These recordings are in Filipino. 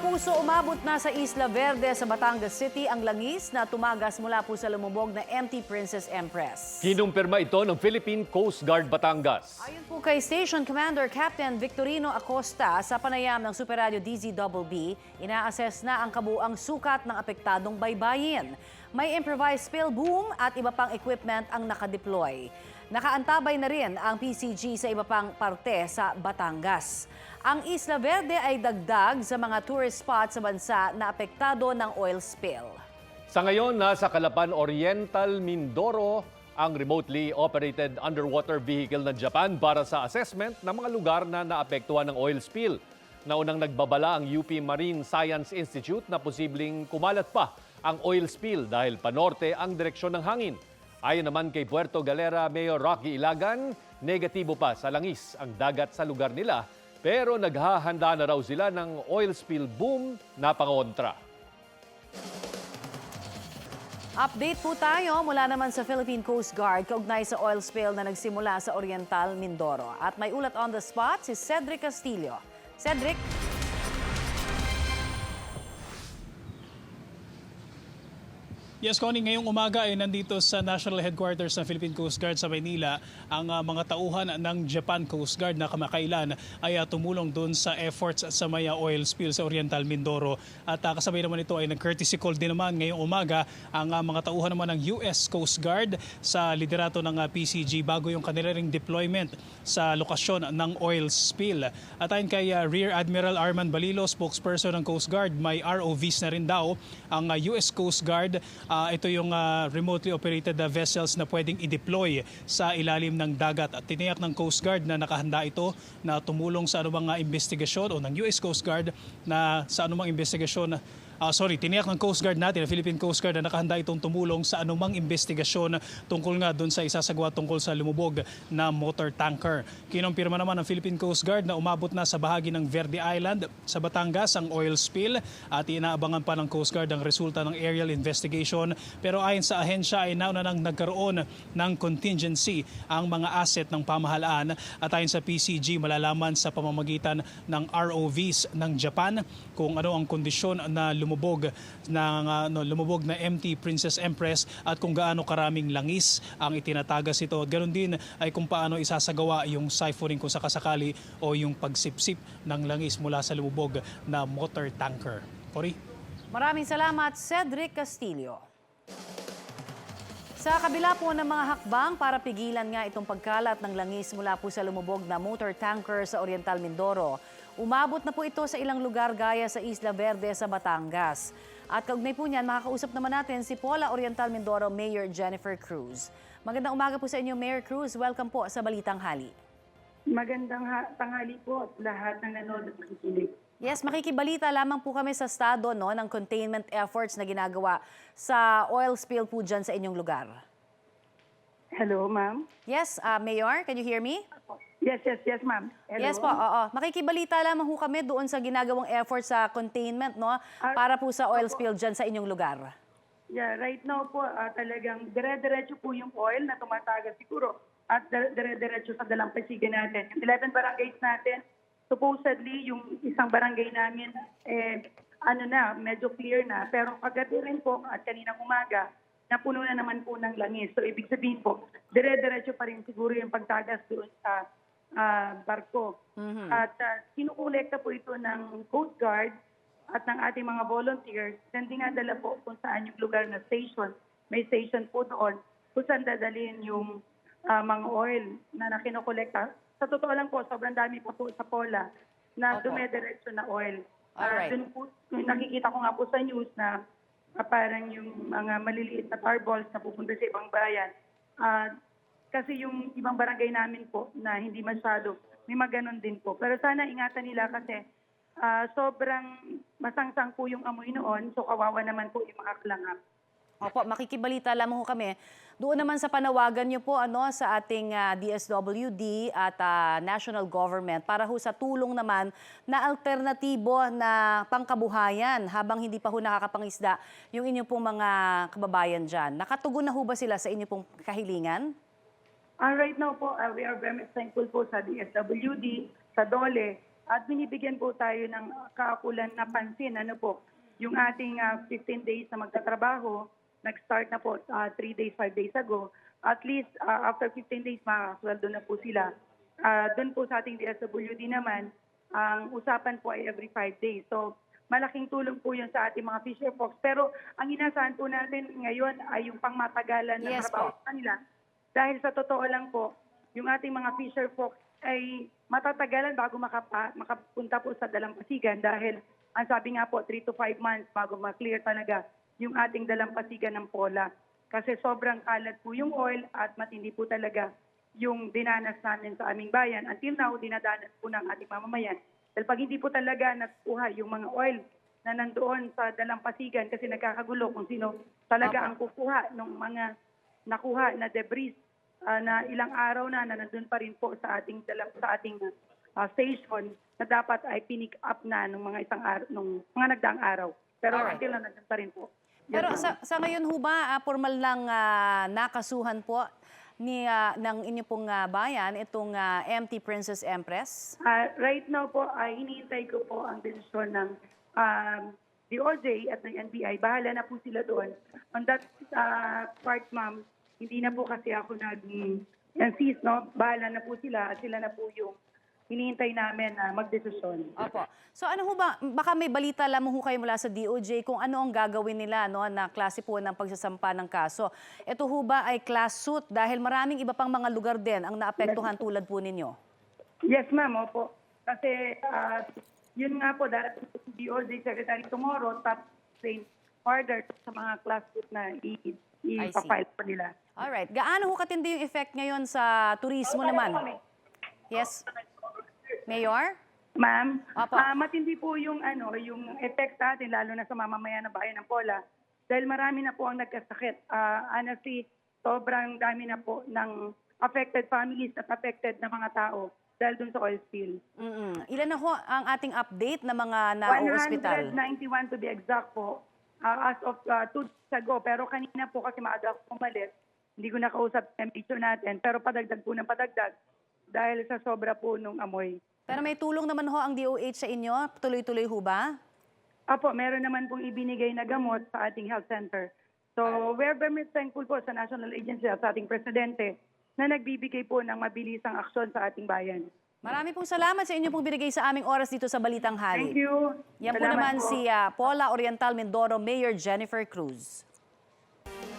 kapuso, umabot na sa Isla Verde sa Batangas City ang langis na tumagas mula po sa lumubog na MT Princess Empress. Kinumpirma ito ng Philippine Coast Guard Batangas. Ayon po kay Station Commander Captain Victorino Acosta sa panayam ng Super Radio DZBB, ina-assess na ang kabuang sukat ng apektadong baybayin. May improvised spill boom at iba pang equipment ang nakadeploy. Nakaantabay na rin ang PCG sa iba pang parte sa Batangas. Ang Isla Verde ay dagdag sa mga tourist spots sa bansa na apektado ng oil spill. Sa ngayon, nasa Calapan Oriental, Mindoro ang remotely operated underwater vehicle ng Japan para sa assessment ng mga lugar na naapektuhan ng oil spill. Naunang nagbabala ang UP Marine Science Institute na posibleng kumalat pa ang oil spill dahil panorte ang direksyon ng hangin. Ayon naman kay Puerto Galera Mayor Rocky Ilagan, negatibo pa sa langis ang dagat sa lugar nila pero naghahanda na raw sila ng oil spill boom na pangontra. Update po tayo mula naman sa Philippine Coast Guard kaugnay sa oil spill na nagsimula sa Oriental, Mindoro. At may ulat on the spot si Cedric Castillo. Cedric, Yes, Connie, ngayong umaga ay nandito sa National Headquarters ng Philippine Coast Guard sa Maynila ang ah, mga tauhan ng Japan Coast Guard na kamakailan ay ah, tumulong doon sa efforts sa Maya oil spill sa Oriental Mindoro. At ah, kasabay naman ito ay nag-courtesy call din naman ngayong umaga ang mga tauhan naman ng US Coast Guard sa liderato ng PCG bago yung kanila ring deployment sa lokasyon ng oil spill. At ayon kay Rear Admiral Arman Balilo, spokesperson ng Coast Guard, may ROVs na rin daw ang US Coast Guard. Ah, ito yung ah, remotely operated ah, vessels na pwedeng i-deploy sa ilalim ng dagat. At tiniyak ng Coast Guard na nakahanda ito na tumulong sa anumang ah, investigasyon o ng US Coast Guard na sa anumang investigasyon Ah, sorry, tiniyak ng Coast Guard natin, ang Philippine Coast Guard na nakahanda itong tumulong sa anumang investigasyon tungkol nga doon sa isasagawa tungkol sa lumubog na motor tanker. Kinumpirma naman ng Philippine Coast Guard na umabot na sa bahagi ng Verde Island sa Batangas ang oil spill at inaabangan pa ng Coast Guard ang resulta ng aerial investigation. Pero ayon sa ahensya ay nauna nang nagkaroon ng contingency ang mga asset ng pamahalaan at ayon sa PCG malalaman sa pamamagitan ng ROVs ng Japan kung ano ang kondisyon na lumubog ng uh, no, lumubog na MT Princess Empress at kung gaano karaming langis ang itinatagas ito. At Ganon din ay kung paano isasagawa yung siphoning kung sakasakali o yung pagsipsip ng langis mula sa lumubog na motor tanker. Cory? maraming salamat Cedric Castillo. Sa kabila po ng mga hakbang para pigilan nga itong pagkalat ng langis mula po sa lumubog na motor tanker sa Oriental Mindoro, umabot na po ito sa ilang lugar gaya sa Isla Verde sa Batangas. At kaugnay po niyan, makakausap naman natin si Paula Oriental Mindoro Mayor Jennifer Cruz. Magandang umaga po sa inyo, Mayor Cruz. Welcome po sa Balitang Hali. Magandang ha- tanghali po at lahat ng nanonood at nakikinig. Yes, makikibalita lamang po kami sa estado no, ng containment efforts na ginagawa sa oil spill po dyan sa inyong lugar. Hello, ma'am? Yes, uh, Mayor, can you hear me? Yes, yes, yes, ma'am. Hello? Yes po, oo. Makikibalita lamang po kami doon sa ginagawang effort sa containment no, para po sa oil spill dyan sa inyong lugar. Yeah, right now po, ah, talagang dire-diretso po yung oil na tumatagas siguro at dire- dire-diretso sa dalampasigan natin. Yung 11 barangays natin, supposedly yung isang barangay namin, eh, ano na, medyo clear na. Pero kagabi rin po at kaninang umaga, napuno na naman po ng langis. So ibig sabihin po, dire-diretso pa rin siguro yung pagtagas doon sa ah, barko. At uh, kinukolekta po ito ng Coast Guard at ng ating mga volunteers. Then dinadala po kung saan yung lugar na station. May station po doon kung saan dadalhin yung ah, mga oil na nakinokolekta. Sa totoo lang po, sobrang dami pa po sa Pola na Opo. dumediretso na oil. Alright. dun po, nakikita ko nga po sa news na ah, parang yung mga maliliit na tar balls na pupunta sa ibang bayan. Ah, kasi yung ibang barangay namin po na hindi masyado, may mga ganun din po. Pero sana ingatan nila kasi ah, sobrang masangsang po yung amoy noon, so kawawa naman po yung mga kalangap. Opo, makikibalita lamang po kami. Doon naman sa panawagan niyo po ano sa ating ah, DSWD at ah, national government para ho sa tulong naman na alternatibo na pangkabuhayan habang hindi pa ho nakakapangisda yung inyong pong mga kababayan diyan. Nakatugon na ho ba sila sa inyong pong kahilingan? Ah, right now po, ah, we are very thankful po sa DSWD, sa DOLE, at binibigyan po tayo ng kaakulan na pansin. Ano po, yung ating ah, 15 days na magtatrabaho, nag-start na po 3 days, 5 days ago. At least ah, after 15 days, makakasweldo na po sila. Ah, Doon po sa ating DSWD naman, ang usapan po ay every 5 days. So, malaking tulong po yun sa ating mga fisher folks. Pero ang inasahan po natin ngayon ay yung pangmatagalan na Yes trabaho po. sa kanila. Dahil sa totoo lang po, yung ating mga fisher folks ay matatagalan bago makapa, makapunta po sa dalampasigan dahil ang sabi nga po, 3 to 5 months bago ma-clear talaga yung ating dalampasigan ng pola. Kasi sobrang kalat po yung oil at matindi po talaga yung dinanas namin sa aming bayan. Until now, dinadanas po ng ating mamamayan. Dahil pag hindi po talaga nakuha yung mga oil na nandoon sa dalampasigan kasi nagkakagulo kung sino talaga ang kukuha ng mga nakuha na debris ah, na ilang araw na na nandun pa rin po sa ating sa ating ah, station na dapat ay pinick up na ng mga isang araw nung mga nagdaang araw. Pero Alright. until na nandun pa rin po. Pero sa, sa ngayon ho ba, ah, formal lang ah, nakasuhan po ni, ah, ng inyo pong ah, bayan itong ah, MT Princess Empress? Ah, right now po, ay hinihintay ko po ang desisyon ng um, DOJ at ng NBI. Bahala na po sila doon. On that ah, part, ma'am, hindi na po kasi ako nag-insist, no? Bahala na po sila at sila na po yung hinihintay namin na magdesisyon. Opo. So ano ho ba, baka may balita lamang ho kayo mula sa DOJ kung ano ang gagawin nila no, na klase po ng pagsasampa ng kaso. Ito ho ba ay class suit dahil maraming iba pang mga lugar din ang naapektuhan tulad po ninyo? Yes, ma'am, opo. Kasi ah, yun nga po, darating si DOJ Secretary tomorrow, top train order sa mga class group na i-. i-file po nila. Alright. Gaano ho katindi yung effect ngayon sa turismo naman? Yes? Mayor? Ma'am, Opo. ah, matindi po yung ano, yung effect sa atin lalo na sa mamamayan ng bayan ng Pola dahil marami na po ang nagkasakit. Ah, honestly, sobrang dami na po ng affected families at affected na mga tao dahil dun sa oil spill. Mm-mm. Ilan na ho ang ating update na mga na-hospital? 191 to be exact po ah, as of uh, two days ago. Pero kanina po kasi maaga ako umalis, hindi ko nakausap ang temperature natin. Pero padagdag po ng padagdag dahil sa sobra po nung amoy. Pero may tulong naman ho ang DOH sa inyo? Tuloy-tuloy ho ba? Apo, meron naman pong ibinigay na gamot sa ating health center. So, we're very thankful po sa National Agency at sa ating presidente na nagbibigay po ng mabilisang aksyon sa ating bayan. Marami pong salamat sa inyo pong binigay sa aming oras dito sa Balitang Hali. Thank you. Yan po Salamat naman po. si ah, Paula Oriental Mindoro Mayor Jennifer Cruz.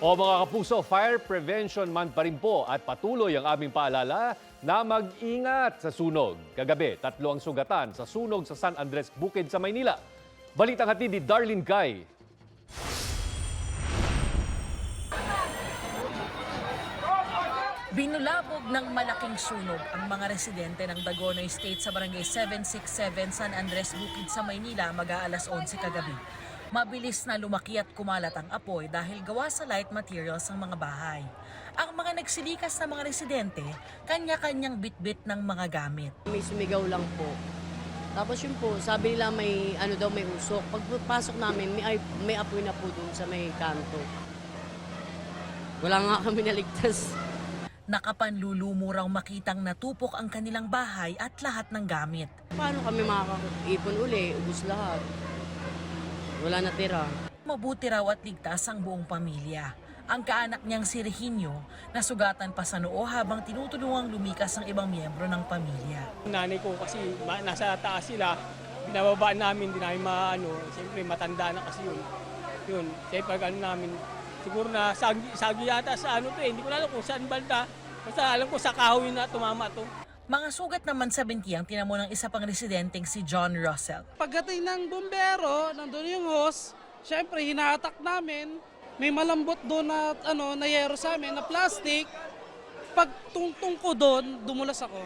O mga kapuso, Fire Prevention Month pa rin po at patuloy ang aming paalala na mag-ingat sa sunog. Kagabi, tatlo ang sugatan sa sunog sa San Andres Bukid sa Maynila. Balitang hatid ni Darlene Guy. Binulabog ng malaking sunog ang mga residente ng Dagonoy State sa barangay 767 San Andres Bukid sa Maynila mag-aalas 11 kagabi. Mabilis na lumaki at kumalat ang apoy dahil gawa sa light materials ang mga bahay. Ang mga nagsilikas na mga residente, kanya-kanyang bitbit ng mga gamit. May sumigaw lang po. Tapos yun po, sabi nila may ano daw may usok. Pagpasok namin, may, ay- may apoy na po dun sa may kanto. Wala nga kami naligtas. Nakapanlulumo raw makitang natupok ang kanilang bahay at lahat ng gamit. Paano kami makakaipon uli? Ubus lahat. Wala na tira. Mabuti raw at ligtas ang buong pamilya. Ang kaanak niyang si Reginio, nasugatan pa sa noo habang tinutulungang lumikas ang ibang miyembro ng pamilya. Nanay ko kasi nasa taas sila, binababa namin, di namin maano, siyempre matanda na kasi yun. Yun, kaya pag ano namin, siguro na sagi, sagi yata sa ano to eh, hindi ko alam kung saan banda. Basta alam ko sa kahoy na tumama to. Mga sugat naman sa binti ang tinamo ng isa pang residenteng si John Russell. Pagdating ng bumbero, nandun yung hose, syempre hinahatak namin. May malambot doon na, ano, na yero sa amin, na plastic. Pag tungtong ko doon, dumulas ako.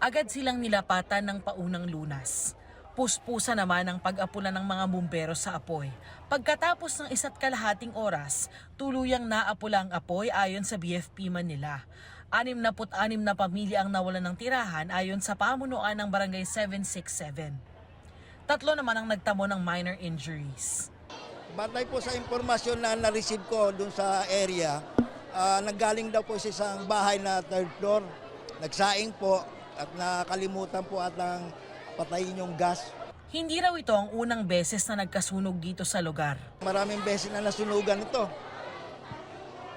Agad silang nilapatan ng paunang lunas. Puspusa naman ang pag-apula ng mga bumbero sa apoy. Pagkatapos ng isa't kalahating oras, tuluyang naapula ang apoy ayon sa BFP Manila. 66 na pamilya ang nawalan ng tirahan ayon sa pamunuan ng Barangay 767. Tatlo naman ang nagtamo ng minor injuries. Batay po sa impormasyon na na-receive ko dun sa area, ah, nanggaling daw po sa isang bahay na third floor. Nagsaing po at nakalimutan po at ang patayin yung gas. Hindi raw ito ang unang beses na nagkasunog dito sa lugar. Maraming beses na nasunugan ito.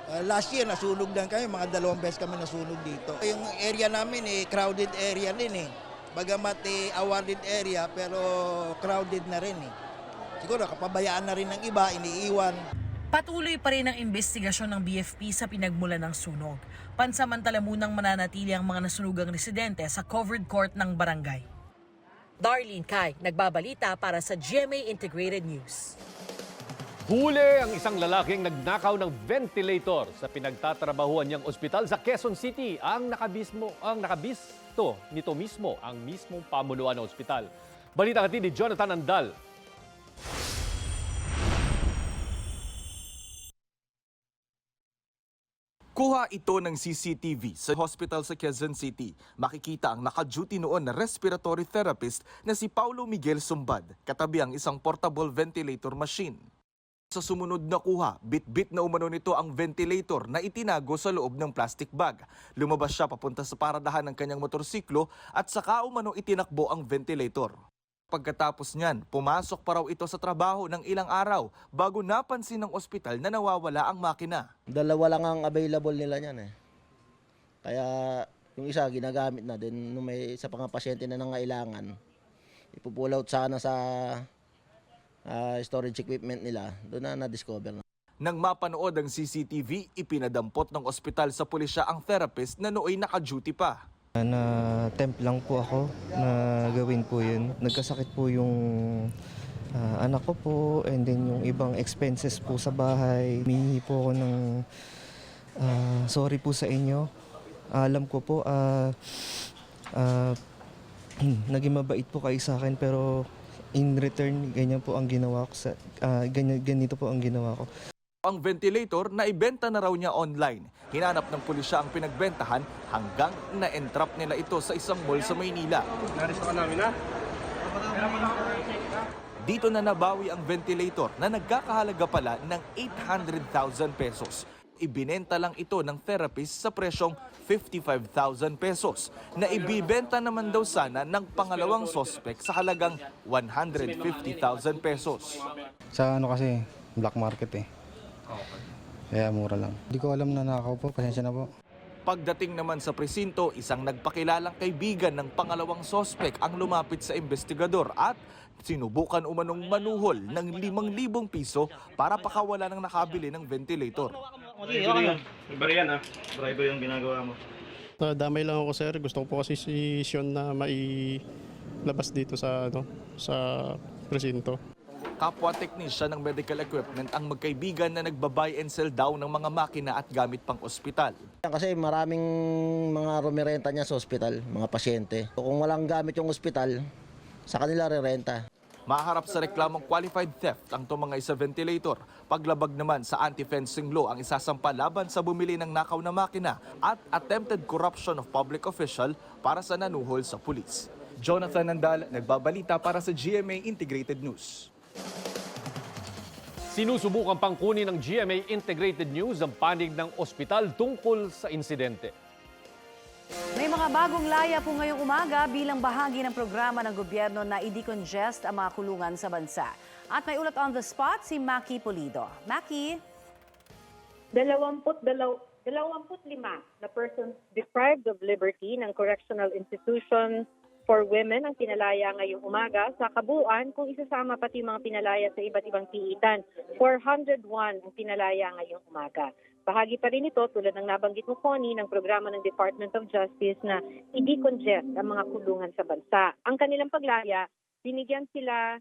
Uh, last year, nasunog din kami. Mga dalawang beses kami nasunog dito. Yung area namin, eh, crowded area din eh. Bagamat eh, awarded area, pero crowded na rin eh. Siguro, kapabayaan na rin ng iba, iniiwan. Patuloy pa rin ang investigasyon ng BFP sa pinagmulan ng sunog. Pansamantala munang mananatili ang mga nasunugang residente sa covered court ng barangay. Darlene Kai, nagbabalita para sa GMA Integrated News. Huli ang isang lalaking nagnakaw ng ventilator sa pinagtatrabahuan niyang ospital sa Quezon City. Ang nakabismo, ang nakabisto nito mismo ang mismong pamunuan ng ospital. Balita kati ni Jonathan Andal. Kuha ito ng CCTV sa hospital sa Quezon City. Makikita ang naka-duty noon na respiratory therapist na si Paulo Miguel Sumbad, katabi ang isang portable ventilator machine. Sa sumunod na kuha, bit-bit na umano nito ang ventilator na itinago sa loob ng plastic bag. Lumabas siya papunta sa paradahan ng kanyang motorsiklo at saka umano itinakbo ang ventilator. Pagkatapos niyan, pumasok pa raw ito sa trabaho ng ilang araw bago napansin ng ospital na nawawala ang makina. Dalawa lang ang available nila niyan eh. Kaya yung isa ginagamit na din nung may isa pang pasyente na nangailangan. Ipupull out sana sa ah, storage equipment nila. Doon na na-discover na. Nang mapanood ang CCTV, ipinadampot ng ospital sa pulisya ang therapist na nooy naka-duty pa. Na temp lang po ako na gawin po yun. Nagkasakit po yung ah, anak ko po and then yung ibang expenses po sa bahay. Humingi po ako ng ah, sorry po sa inyo. Alam ko po ah, ah, naging mabait po kayo sa akin pero in return ganyan po ang ginawa ko sa ah, ganyan, ganito po ang ginawa ko. Ang ventilator na ibenta na raw niya online. Hinanap ng pulisya ang pinagbentahan hanggang na-entrap nila ito sa isang mall sa Maynila. Dito na nabawi ang ventilator na nagkakahalaga pala ng 800,000 pesos. Ibinenta lang ito ng therapist sa presyong 55,000 pesos na ibibenta naman daw sana ng pangalawang sospek sa halagang 150,000 pesos. Sa ano kasi black market eh. Kaya mura lang. Hindi ko alam na nakaw po. Pasensya na po. Pagdating naman sa presinto, isang nagpakilalang kaibigan ng pangalawang sospek ang lumapit sa investigador at sinubukan umanong manuhol ng 5,000 piso para pakawala ng nakabili ng ventilator. Nadamay lang ako sir. Gusto ko po kasi si Sean na mailabas dito sa ano sa presinto. Kapwa teknisya ng medical equipment ang magkaibigan na nagbabuy and sell daw ng mga makina at gamit pang ospital. Kasi maraming mga rumirenta niya sa ospital, mga pasyente. Kung walang gamit yung ospital, sa kanila re-renta. Maharap sa reklamong qualified theft ang tumangay sa ventilator. Paglabag naman sa anti-fencing law ang isasampa laban sa bumili ng nakaw na makina at attempted corruption of public official para sa nanuhol sa pulis. Jonathan Nandal, nagbabalita para sa GMA Integrated News. Sinusubukan pang kunin ng GMA Integrated News ang panig ng ospital tungkol sa insidente. May mga bagong laya po ngayong umaga bilang bahagi ng programa ng gobyerno na i-decongest ang mga kulungan sa bansa. At may ulat on the spot si Maki Polido. Maki? Dalawamput, dalaw, dalawamput lima na persons deprived of liberty ng correctional institution for women ang pinalaya ngayong umaga. Sa kabuuan, kung isasama pati mga pinalaya sa iba't ibang piitan, 401 ang pinalaya ngayong umaga. Bahagi pa rin ito, tulad ng nabanggit mo, Connie, ng programa ng Department of Justice na i-decongest ang mga kulungan sa bansa. Ang kanilang paglaya, binigyan sila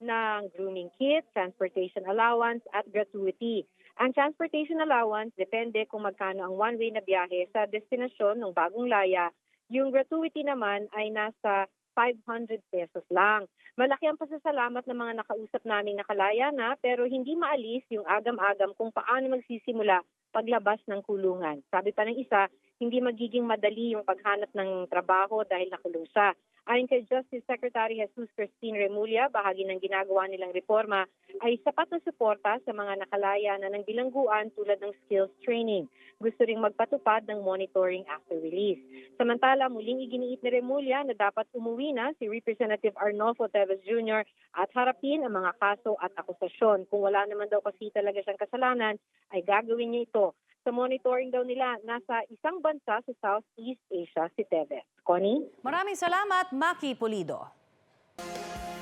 ng grooming kit, transportation allowance at gratuity. Ang transportation allowance depende kung magkano ang one-way na biyahe sa destinasyon ng bagong laya. Yung gratuity naman ay nasa 500 pesos lang. Malaki ang pasasalamat ng mga nakausap naming nakalaya na pero hindi maalis yung agam-agam kung paano magsisimula paglabas ng kulungan. Sabi pa ng isa, hindi magiging madali yung paghanap ng trabaho dahil nakulong siya. Ayon kay Justice Secretary Jesus Christine Remulla, bahagi ng ginagawa nilang reforma ay sapat na suporta sa mga nakalaya na ng bilangguan tulad ng skills training. Gusto ring magpatupad ng monitoring after release. Samantala, muling iginiit ni Remulla na dapat umuwi na si Representative Arnolfo Teves Jr. at harapin ang mga kaso at akusasyon. Kung wala naman daw kasi talaga siyang kasalanan, ay gagawin niya ito. Sa monitoring daw nila, nasa isang bansa sa Southeast Asia si Teves. Connie? Maraming salamat, Maki Pulido.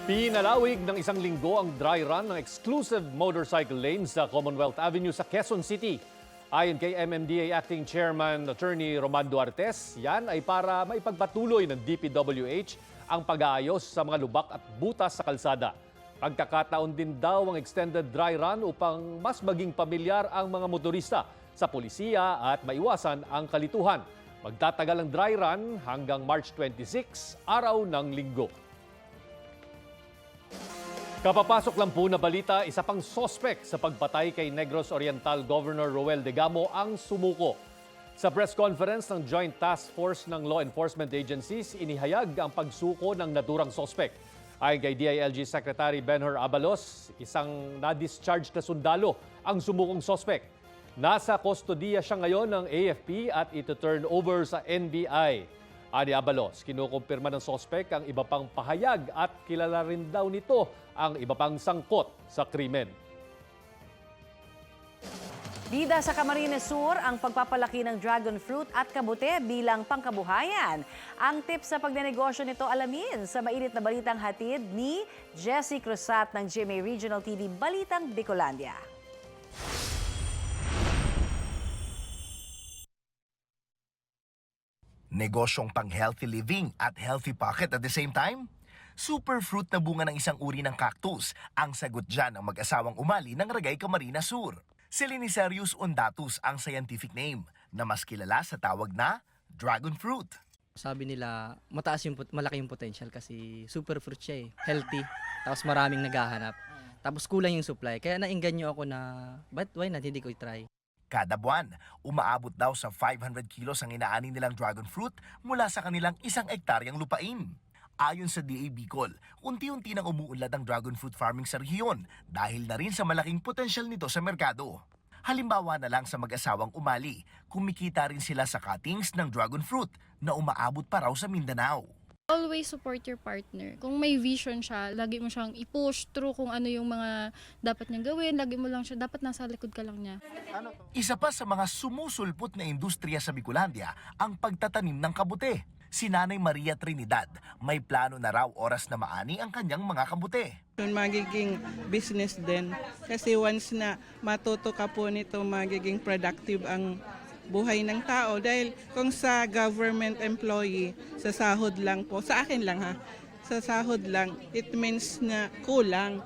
Pinalawig ng isang linggo ang dry run ng exclusive motorcycle lanes sa Commonwealth Avenue sa Quezon City. Ayon kay MMDA Acting Chairman Attorney Romando Artes, yan ay para maipagpatuloy ng DPWH ang pag-aayos sa mga lubak at butas sa kalsada. Pagkakataon din daw ang extended dry run upang mas maging pamilyar ang mga motorista sa polisiya at maiwasan ang kalituhan. Magtatagal ang dry run hanggang March 26, araw ng linggo. Kapapasok lang po na balita, isa pang sospek sa pagpatay kay Negros Oriental Governor Roel Degamo ang sumuko. Sa press conference ng Joint Task Force ng Law Enforcement Agencies, inihayag ang pagsuko ng naturang sospek. Ayon kay DILG Secretary Benhur Abalos, isang na-discharge na sundalo ang sumukong sospek. Nasa kustodiya siya ngayon ng AFP at ito turn over sa NBI. Ani Abalos, kinukumpirma ng sospek ang iba pang pahayag at kilala rin daw nito ang iba pang sangkot sa krimen. Bida sa Camarines Sur ang pagpapalaki ng dragon fruit at kabute bilang pangkabuhayan. Ang tips sa pagnenegosyo nito alamin sa mainit na balitang hatid ni Jessie Cruzat ng GMA Regional TV Balitang Bicolandia. Negosyong pang healthy living at healthy pocket at the same time? Superfruit na bunga ng isang uri ng cactus ang sagot dyan ng mag-asawang umali ng Ragay Camarines Sur. Silinicerius undatus ang scientific name na mas kilala sa tawag na dragon fruit. Sabi nila, mataas yung, malaki yung potential kasi superfruit siya eh. Healthy. Tapos maraming naghahanap. Tapos kulang yung supply. Kaya nainganyo ako na, but why not, hindi ko i-try. Kada buwan, umaabot daw sa 500 kilos ang inaani nilang dragon fruit mula sa kanilang isang ektaryang lupain. Ayon sa DA Bicol, unti-unti nang umuunlad ang dragon fruit farming sa rehiyon dahil na rin sa malaking potensyal nito sa merkado. Halimbawa na lang sa mag-asawang umali, kumikita rin sila sa cuttings ng dragon fruit na umaabot pa raw sa Mindanao. Always support your partner. Kung may vision siya, lagi mo siyang i-push through kung ano yung mga dapat niyang gawin. Lagi mo lang siya, dapat nasa likod ka lang niya. Isa pa sa mga sumusulpot na industriya sa Bicolandia ang pagtatanim ng kabute. Si Nanay Maria Trinidad, may plano na raw oras na maani ang kanyang mga kabute. Yun, magiging business din. Kasi once na matuto ka po nito, magiging productive ang buhay ng tao. Dahil kung sa government employee, sa sahod lang po, sa akin lang ha, sa sahod lang, it means na kulang.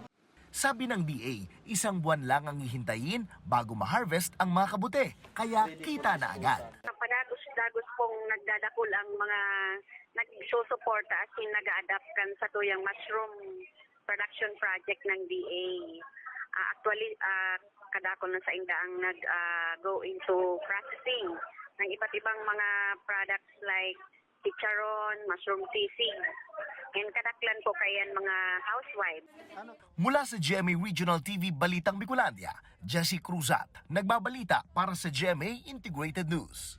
Sabi ng DA, isang buwan lang ang hihintayin bago ma-harvest ang mga kabute, kaya kita na agad. Padagos-dagos pong nagdadakol ang mga nagsusuporta as in nag-adapt kan sa tuyang mushroom production project ng DA. Ah, actually, ah, kadakol na sa inda ang nag-go into processing ng iba't ibang mga products like chicharon, mushroom sisig, and kadaklan po kayan mga housewives. Mula sa GMA Regional TV Balitang Bicolandia, Jesse Cruzat, nagbabalita para sa GMA Integrated News.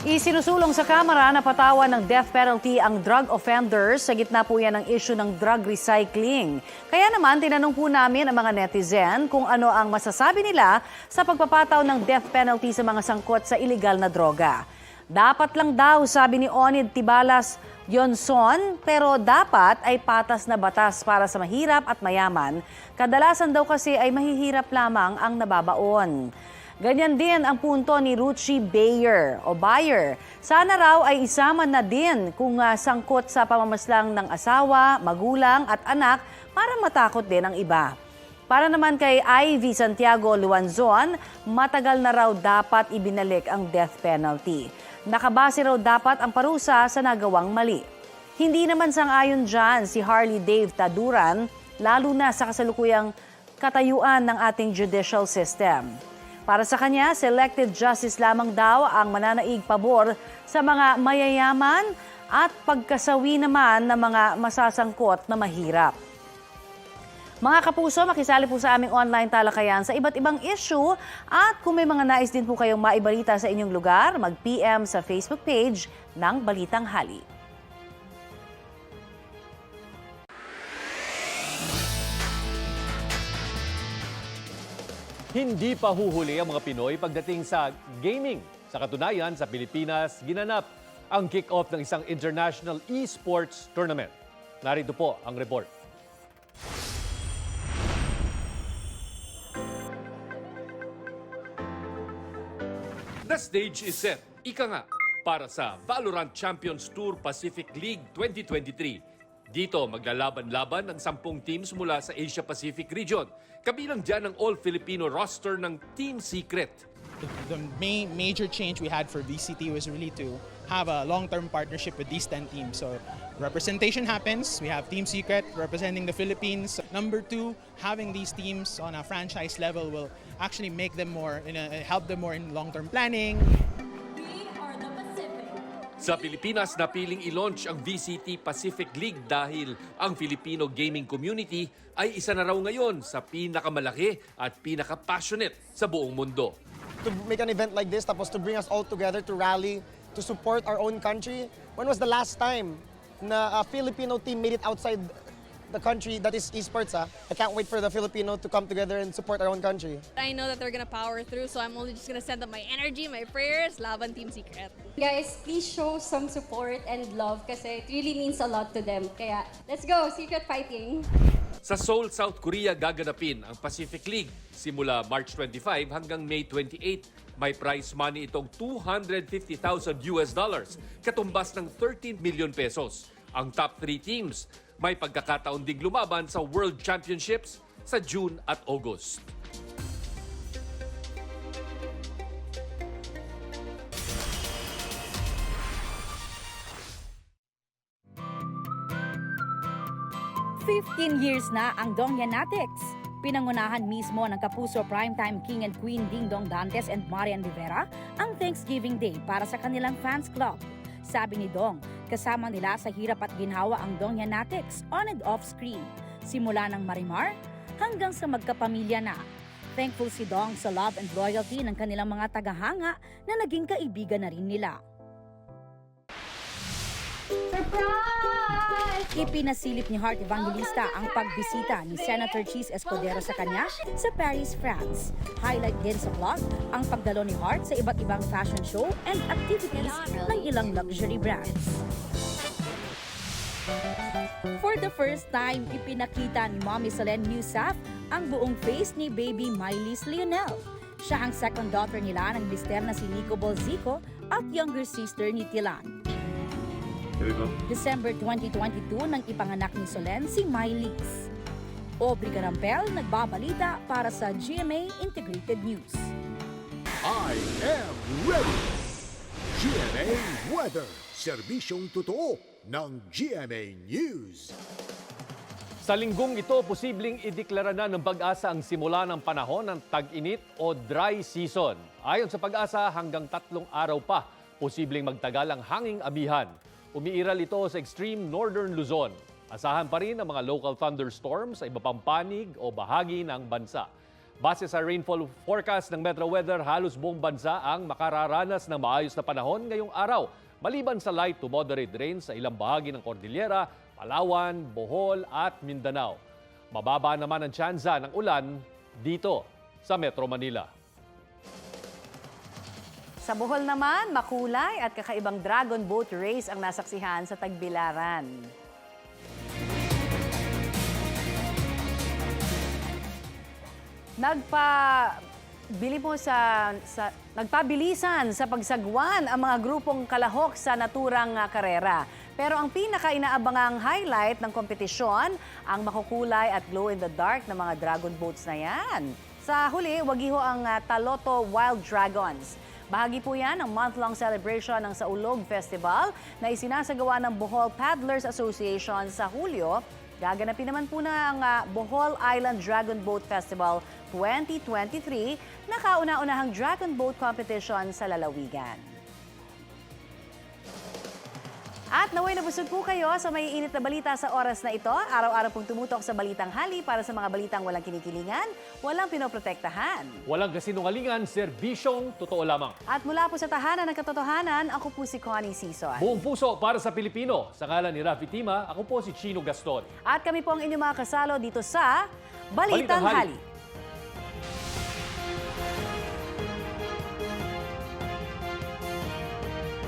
Isinusulong sa Kamara na patawan ng death penalty ang drug offenders sa gitna po yan ng issue ng drug recycling. Kaya naman, tinanong po namin ang mga netizen kung ano ang masasabi nila sa pagpapataw ng death penalty sa mga sangkot sa illegal na droga. Dapat lang daw, sabi ni Onid Tibalas Yonson, pero dapat ay patas na batas para sa mahirap at mayaman. Kadalasan daw kasi ay mahihirap lamang ang nababaon. Ganyan din ang punto ni Ruchi Bayer o Bayer. Sana raw ay isama na din kung ah, sangkot sa pamamaslang ng asawa, magulang at anak para matakot din ang iba. Para naman kay Ivy Santiago Luanzon, matagal na raw dapat ibinalik ang death penalty. Nakabase raw dapat ang parusa sa nagawang mali. Hindi naman sang-ayon dyan si Harley Dave Taduran, lalo na sa kasalukuyang katayuan ng ating judicial system. Para sa kanya, selected justice lamang daw ang mananaig pabor sa mga mayayaman at pagkasawi naman ng mga masasangkot na mahirap. Mga kapuso, makisali po sa aming online talakayan sa iba't ibang issue at kung may mga nais din po kayong maibalita sa inyong lugar, mag-PM sa Facebook page ng Balitang Hali. Hindi pa huhuli ang mga Pinoy pagdating sa gaming. Sa katunayan, sa Pilipinas, ginanap ang kick-off ng isang international esports tournament. Narito po ang report. The stage is set. Ika nga, para sa Valorant Champions Tour Pacific League 2023. Dito maglalaban-laban ang sampung teams mula sa Asia Pacific region. Kabilang dyan ang all-Filipino roster ng Team Secret. the main major change we had for VCT was really to have a long-term partnership with these 10 teams. So representation happens. We have Team Secret representing the Philippines. Number two, having these teams on a franchise level will actually make them more, in a, help them more in long-term planning. Sa Pilipinas, napiling i-launch ang VCT Pacific League dahil ang Filipino gaming community ay isa na raw ngayon sa pinakamalaki at pinaka-passionate sa buong mundo. to make an event like this, tapos to bring us all together to rally, to support our own country. When was the last time na a Filipino team made it outside the country that is esports? Ah? I can't wait for the Filipino to come together and support our own country. I know that they're gonna power through, so I'm only just gonna send up my energy, my prayers, Laban Team Secret. Guys, please show some support and love kasi it really means a lot to them. Kaya, let's go! Secret fighting! Sa Seoul, South Korea gaganapin ang Pacific League simula March 25 hanggang May 28. May prize money itong 250,000 US dollars, katumbas ng 13 million pesos. Ang top 3 teams may pagkakataon ding lumaban sa World Championships sa June at August. Fifteen years na ang Dongyanatics. Pinangunahan mismo ng Kapuso Primetime King and Queen Ding Dong Dantes and Marian Rivera ang Thanksgiving Day para sa kanilang fans club. Sabi ni Dong, kasama nila sa hirap at ginhawa ang Dongyanatics on and off screen. Simula ng Marimar hanggang sa magkapamilya na. Thankful si Dong sa love and loyalty ng kanilang mga tagahanga na naging kaibigan na rin nila. Ipinasilip ni Heart Evangelista ang pagbisita ni Senator Cheese Escudero sa kanya sa Paris, France. Highlight din sa vlog ang pagdalo ni Heart sa iba't ibang fashion show and activities ng ilang luxury brands. For the first time, ipinakita ni Mommy Solen Yusaf ang buong face ni baby Miley's Lionel. Siya ang second daughter nila ng mister na si Nico Bolzico at younger sister ni Tilan. December 2022 nang ipanganak ni Solen si Miley's. Aubrey Carampel nagbabalita para sa GMA Integrated News. I am ready! GMA Weather. Serbisyong totoo ng GMA News. Sa linggong ito, posibleng ideklara na ng pag-asa ang simula ng panahon ng tag-init o dry season. Ayon sa pag-asa, hanggang tatlong araw pa, posibleng magtagal ang hanging abihan. Umiiral ito sa extreme northern Luzon. Asahan pa rin ang mga local thunderstorms sa iba pang panig o bahagi ng bansa. Base sa rainfall forecast ng Metro Weather, halos buong bansa ang makararanas ng maayos na panahon ngayong araw. Maliban sa light to moderate rain sa ilang bahagi ng Cordillera, Palawan, Bohol at Mindanao. Mababa naman ang tsansa ng ulan dito sa Metro Manila. Sa Bohol naman, makulay at kakaibang dragon boat race ang nasaksihan sa Tagbilaran. Nagpa bili mo sa, sa nagpabilisan sa pagsagwan ang mga grupong kalahok sa naturang ah, karera. Pero ang pinaka-inaabangang highlight ng kompetisyon, ang makukulay at glow-in-the-dark na mga dragon boats na yan. Sa huli, wagiho ang ah, Taloto Wild Dragons. Bahagi po yan ng month-long celebration ng Saulog Festival na isinasagawa ng Bohol Paddlers Association sa Hulyo Gaganapin naman po na ang ah, Bohol Island Dragon Boat Festival 2023 na kauna-unahang Dragon Boat Competition sa lalawigan. At naway nabusog po kayo sa may init na balita sa oras na ito. Araw-araw pong tumutok sa Balitang Hali para sa mga balitang walang kinikilingan, walang pinoprotektahan. Walang kasinungalingan, serbisyong totoo lamang. At mula po sa tahanan ng katotohanan, ako po si Connie Sison. Buong puso para sa Pilipino. Sa ngalan ni Rafi Tima, ako po si Chino Gaston. At kami po ang inyong mga kasalo dito sa Balitang, Balitang Hali. Hali.